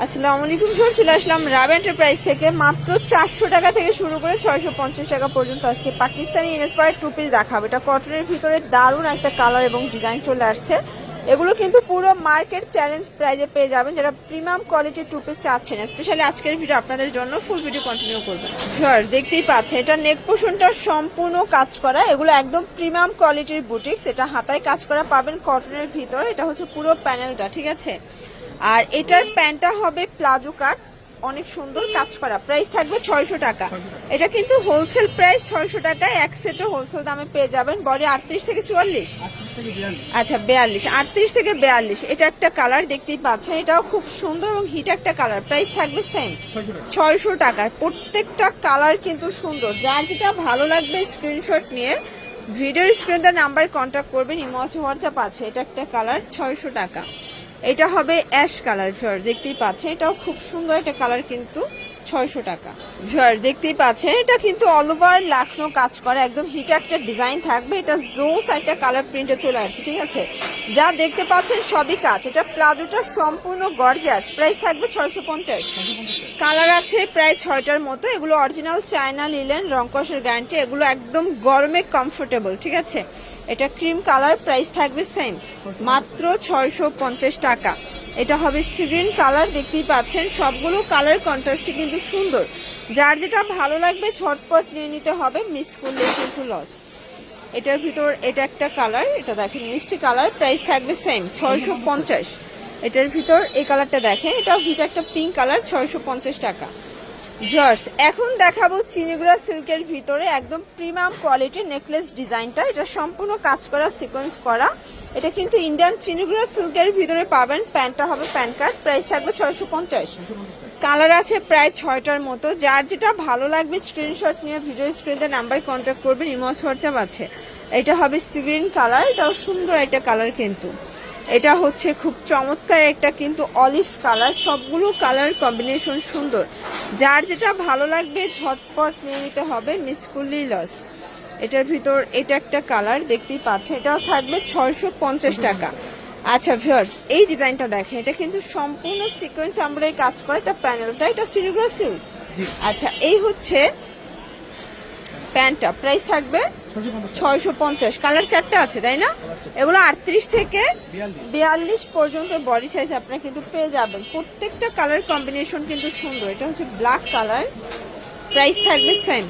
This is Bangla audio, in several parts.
আসসালামু আলাইকুম স্যার চলে আসলাম রাব এন্টারপ্রাইজ থেকে। মাত্র চারশো টাকা থেকে শুরু করে ছয়শো পঞ্চাশ টাকা পর্যন্ত আজকে পাকিস্তানি ইনস্পায়ার টু পিস দেখাবো। এটা কটনের ভিতরে দারুণ একটা কালার এবং ডিজাইন চলে আসছে। এগুলো কিন্তু পুরো মার্কেট চ্যালেঞ্জ প্রাইজে পেয়ে যাবেন যারা প্রিমিয়াম কোয়ালিটির টু পিস চাচ্ছেন। স্পেশালি আজকের ভিডিও আপনাদের জন্য ফুল ভিডিও কন্টিনিউ করবেন স্যার দেখতেই পাচ্ছেন, এটা নেক পোষণটা সম্পূর্ণ কাজ করা। এগুলো একদম প্রিমিয়াম কোয়ালিটির বুটিক্স এটা হাতায় কাজ করা পাবেন কটনের ভিতরে। এটা হচ্ছে পুরো প্যানেলটা ঠিক আছে? আর এটার প্যান্টটা হবে প্লাজো কাট। অনেক সুন্দর কাজ করা। প্রাইস থাকবে ছয়শো টাকা। এটা কিন্তু হোলসেল প্রাইস ছয়শো টাকায়। এক সেটে হোলসেল দামে পেয়ে যাবেন। বডি আটত্রিশ থেকে চুয়াল্লিশ? আচ্ছা বেয়াল্লিশ। আটত্রিশ থেকে বেয়াল্লিশ। এটা একটা কালার দেখতেই পাচ্ছেন। এটাও খুব সুন্দর এবং হিট একটা কালার প্রাইস থাকবে সেম ছয়শো টাকার প্রত্যেকটা কালার কিন্তু সুন্দর। যার যেটা ভালো লাগবে স্ক্রিনশট নিয়ে ভিডিওর স্ক্রিনটা নাম্বার কন্ট্যাক্ট করবেন। ইমস হোয়াটসঅ্যাপ আছে। এটা একটা কালার ছয়শো টাকা। এটা হবে অ্যাশ কালার ভিউয়ার দেখতেই পাচ্ছেন। এটাও খুব সুন্দর একটা কালার কিন্তু, ছয়শো টাকা। ভিউয়ার দেখতেই পাচ্ছেন, এটা কিন্তু অল ওভার লাখনো কাজ করে। একদম হিট একটা ডিজাইন থাকবে, এটা জোস একটা কালার প্রিন্টে চলে আসছে, ঠিক আছে? যা দেখতে পাচ্ছেন সবই কাজ। এটা প্লাজোটা সম্পূর্ণ গর্জিয়াস প্রাইস থাকবে ছয়শো পঞ্চাশ। কালার আছে প্রায় ছয়টার মতো, এগুলো অরিজিনাল চায়না লিলেন রংকসের গ্যারান্টি এগুলো একদম গরমে কমফোর্টেবল ঠিক আছে? এটা ক্রিম কালার প্রাইস থাকবে সেম। মাত্র ছয়শো পঞ্চাশ টাকা। এটা হবে সিগ্রিন কালার, দেখতেই পাচ্ছেন। সবগুলো কালার কন্ট্রাস্টই কিন্তু সুন্দর। যার যেটা ভালো লাগবে ঝটপট নিয়ে নিতে হবে, মিস করলে কিন্তু লস। এটার ভিতর এটা একটা কালার, এটা দেখেন মিষ্টি কালার, প্রাইস থাকবে সেম, ছয়শো পঞ্চাশ। এটার ভিতর এই কালারটা দেখেন, এটা হিট একটা পিঙ্ক কালার, ছয়শো পঞ্চাশ টাকা। জর্স এখন দেখাবো চিনিগুড়া সিল্কের ভিতরে একদম প্রিমিয়াম কোয়ালিটির নেকলেস ডিজাইনটা। এটা সম্পূর্ণ কাজ করা সিকোয়েন্স করা। এটা কিন্তু ইন্ডিয়ান চিনিগুড়া সিল্কের ভিতরে পাবেন। প্যান্টটা হবে প্যান কার্ড প্রাইস থাকবে ছয়শো পঞ্চাশ। কালার আছে প্রায় ছয়টার মতো। যার যেটা ভালো লাগবে স্ক্রিনশট নিয়ে ভিডিও স্ক্রিনে নাম্বার কন্ট্যাক্ট করবেন। ইমস হোয়াটসঅ্যাপ আছে। এটা হবে সিগ্রিন কালার এটাও সুন্দর একটা কালার কিন্তু। এটা হচ্ছে খুব চমৎকার একটা কিন্তু অলিভ কালার সবগুলো কালার কম্বিনেশন সুন্দর। যার যেটা ভালো লাগবে ঝটপট নিয়ে নিতে হবে মিস করলি লস এটার ভিতর এটা একটা কালার দেখতেই পাচ্ছেন। এটাও থাকবে ছয়শো পঞ্চাশ টাকা। আচ্ছা ভিউয়ার্স এই ডিজাইনটা দেখেন। এটা কিন্তু সম্পূর্ণ সিকোয়েন্স আমরা এই কাজ করে। এটা প্যানেলটা এটা সিল্ক আচ্ছা এই হচ্ছে প্যান্টটা। প্রাইস থাকবে ছয়শো পঞ্চাশ। কালার চারটা আছে, তাই না? এগুলো আটত্রিশ থেকে বিয়াল্লিশ পর্যন্ত বডি সাইজ আপনারা কিন্তু পেয়ে যাবেন। প্রত্যেকটা কালার কম্বিনেশন কিন্তু সুন্দর। এটা হচ্ছে ব্ল্যাক কালার। প্রাইস থাকবে সেম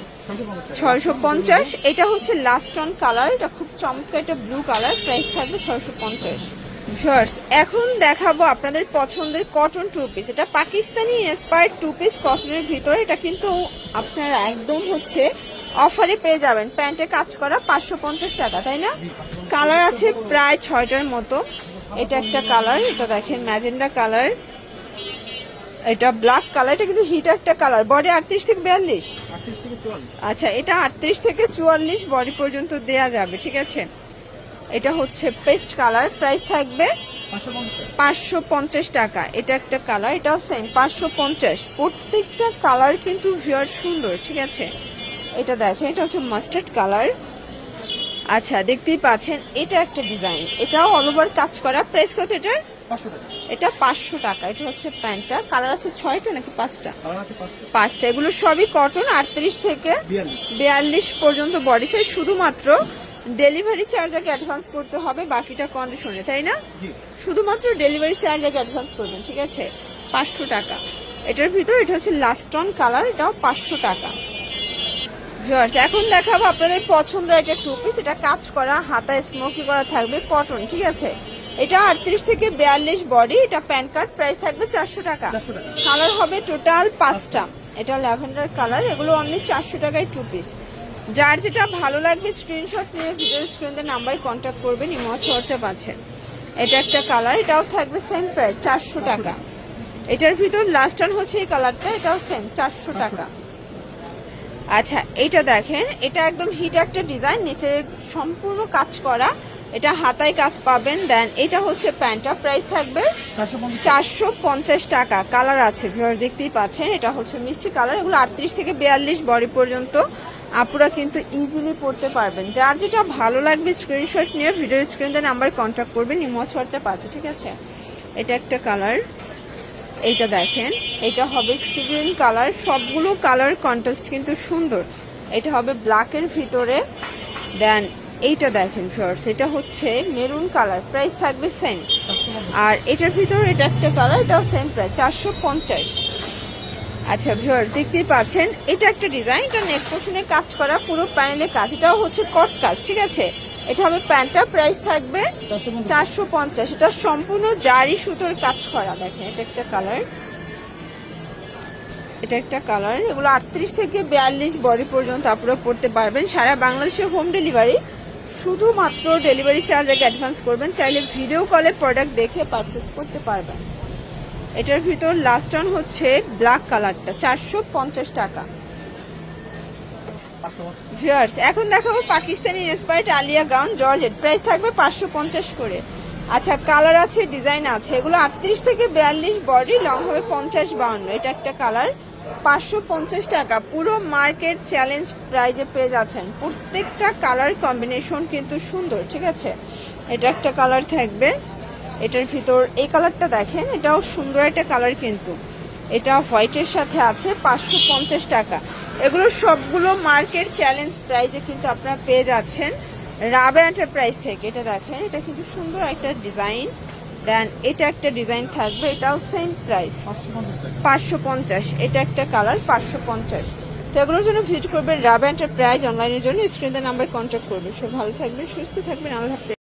ছয়শো পঞ্চাশ। এটা হচ্ছে লাস্ট অন কালার এটা খুব চমৎকার একটা ব্লু কালার প্রাইস থাকবে ছয়শো পঞ্চাশ। ভিউয়ার্স, এখন দেখাবো আপনাদের পছন্দের কটন টু পিস এটা পাকিস্তানি ইন্সপায়ার্ড টু পিস কটনের ভিতরে। এটা কিন্তু আপনারা একদম হচ্ছে অফারে পেয়ে যাবেন প্যান্টে কাজ করা পাঁচশো পঞ্চাশ টাকা তাই না? কালার আছে প্রায় ছয়টার মতো। এটা একটা কালার এটা দেখেন ম্যাজেন্ডা কালার। এটা ব্ল্যাক কালার এটা কিন্তু হিট একটা কালার। বডি আটত্রিশ থেকে বিয়াল্লিশ? আচ্ছা এটা আটত্রিশ থেকে চুয়াল্লিশ বডি পর্যন্ত দেয়া যাবে ঠিক আছে? এটা হচ্ছে পেস্ট কালার প্রাইস থাকবে পাঁচশো পঞ্চাশ টাকা। এটা একটা কালার এটাও সেম পাঁচশো পঞ্চাশ। প্রত্যেকটা কালার কিন্তু ভিয়ার সুন্দর ঠিক আছে? এটা দেখেন এটা হচ্ছে মাস্টার্ড কালার আচ্ছা দেখতেই পাচ্ছেন এটা একটা ডিজাইন এটাও অল ওভার কাজ করা। প্রাইস কত এটার? এটা পাঁচশো টাকা। এটা হচ্ছে প্যান্টটা। কালার আছে ছয়টা নাকি পাঁচটা? পাঁচটা। এগুলো সবই কটন আটত্রিশ থেকে বিয়াল্লিশ। পর্যন্ত বডি সাইজ শুধুমাত্র ডেলিভারি চার্জ আগে অ্যাডভান্স করতে হবে বাকিটা কন্ডিশনে তাই না? শুধুমাত্র ডেলিভারি চার্জ আগে অ্যাডভান্স করবেন ঠিক আছে? পাঁচশো টাকা। এটার ভিতর এটা হচ্ছে লাস্ট অন কালার এটাও পাঁচশো টাকা। এখন দেখাবো আপনাদের পছন্দের একটা টু পিস এটা কাজ করা হাতায় স্মোকি করা থাকবে কটন ঠিক আছে? এটা আটত্রিশ থেকে বিয়াল্লিশ বডি এটা প্যান কার্ড প্রাইস থাকবে চারশো টাকা। কালার হবে টোটাল পাঁচটা। এটা ল্যাভেন্ডার কালার এগুলো অনলি চারশো টাকায় টু পিস যার যেটা ভালো লাগবে স্ক্রিনশট নিয়ে ভিডিও স্ক্রিনে নাম্বার কন্ট্যাক্ট করবেন ইমচ হোয়াটসঅ্যাপ আছে। এটা একটা কালার এটাও থাকবে সেম প্রাইস চারশো টাকা। এটার ভিতর লাস্ট অন হচ্ছে এই কালারটা এটাও সেম চারশো টাকা। আচ্ছা এটা দেখেন এটা একদম হিট একটা ডিজাইন নিচে সম্পূর্ণ কাজ করা। এটা হাতায় কাজ পাবেন দেন এটা হচ্ছে প্যান্টটা প্রাইস থাকবে চারশো পঞ্চাশ। টাকা। কালার আছে ভিউয়ার দেখতেই পাচ্ছেন এটা হচ্ছে মিষ্টি কালার এগুলো আটত্রিশ থেকে বিয়াল্লিশ বডি পর্যন্ত। আপুরা কিন্তু ইজিলি পড়তে পারবেন। যার যেটা ভালো লাগবে স্ক্রিনশট নিয়ে ভিডিওর স্ক্রিনে নাম্বার কন্ট্যাক্ট করবেন ইমোস হোয়াটসঅ্যাপ আছে ঠিক আছে? এটা একটা কালার এইটা দেখেন। এটা হবে সিগ্রিন কালার। সবগুলো কালার কন্ট্রাস্ট কিন্তু সুন্দর। এটা হবে ব্ল্যাকের ভিতরে। দেন এইটা দেখেন শর্টস এটা হচ্ছে মেরুন কালার। প্রাইস থাকবে সেম আর এটার ভিতরে এটা একটা কালার, এটাও সেম প্রাইস চারশো পঞ্চাশ। আচ্ছা ভিউয়ার দেখতেই পাচ্ছেন, এটা একটা ডিজাইন এটা নেক পোর্শনে কাজ করা, পুরো প্যানেলে কাজ। এটাও হচ্ছে কট কাজ, ঠিক আছে? এটা হবে প্যান্টটা প্রাইস থাকবে চারশো পঞ্চাশ। এটা সম্পূর্ণ জারি সুতোর কাজ করা দেখেন এটা একটা কালার এটা একটা কালার এগুলো আটত্রিশ থেকে বিয়াল্লিশ বডি পর্যন্ত আপনারা পড়তে পারবেন। সারা বাংলাদেশে হোম ডেলিভারি শুধুমাত্র ডেলিভারি চার্জ আগে অ্যাডভান্স করবেন। চাইলে ভিডিও কলে প্রোডাক্ট দেখে পারচেস করতে পারবেন। এটার ভিতর লাস্ট অন হচ্ছে ব্ল্যাক কালারটা চারশো পঞ্চাশ টাকা। ভিউয়ার্স এখন দেখাবো Pakistani inspired Alia gown, georgette. Price থাকবে পাঁচশো পঞ্চাশ করে। আচ্ছা কালার আছে ডিজাইন আছে। এগুলো আটত্রিশ থেকে বিয়াল্লিশ বডি লং হবে পঞ্চাশ বাউন্ন। এটা একটা কালার পাঁচশো পঞ্চাশ টাকা। পুরো মার্কেট চ্যালেঞ্জ প্রাইজে পেয়ে যাচ্ছেন। প্রত্যেকটা কালার কম্বিনেশন কিন্তু সুন্দর, ঠিক আছে? এটা একটা কালার থাকবে। এটার ভিতর, এই কালারটা দেখেন, এটাও সুন্দর একটা কালার কিন্তু। এটা হোয়াইটের সাথে আছে, পাঁচশো পঞ্চাশ টাকা। এগুলো সবগুলো মার্কেট চ্যালেঞ্জ প্রাইজে কিন্তু আপনারা পেয়ে যাচ্ছেন। রাবার এন্টারপ্রাইজ থেকে। এটা দেখেন, এটা কিন্তু সুন্দর একটা ডিজাইন। দেন এটা একটা ডিজাইন থাকবে, এটাও সেম প্রাইস। পাঁচশো পঞ্চাশ। এটা একটা কালার, পাঁচশো পঞ্চাশ। তো এগুলোর জন্য ভিজিট করবেন রাবা এন্টারপ্রাইজ অনলাইনের জন্য। স্ক্রিনের নাম্বার কন্ট্যাক্ট করবেন। সব ভালো থাকবেন, সুস্থ থাকবেন। আল্লাহ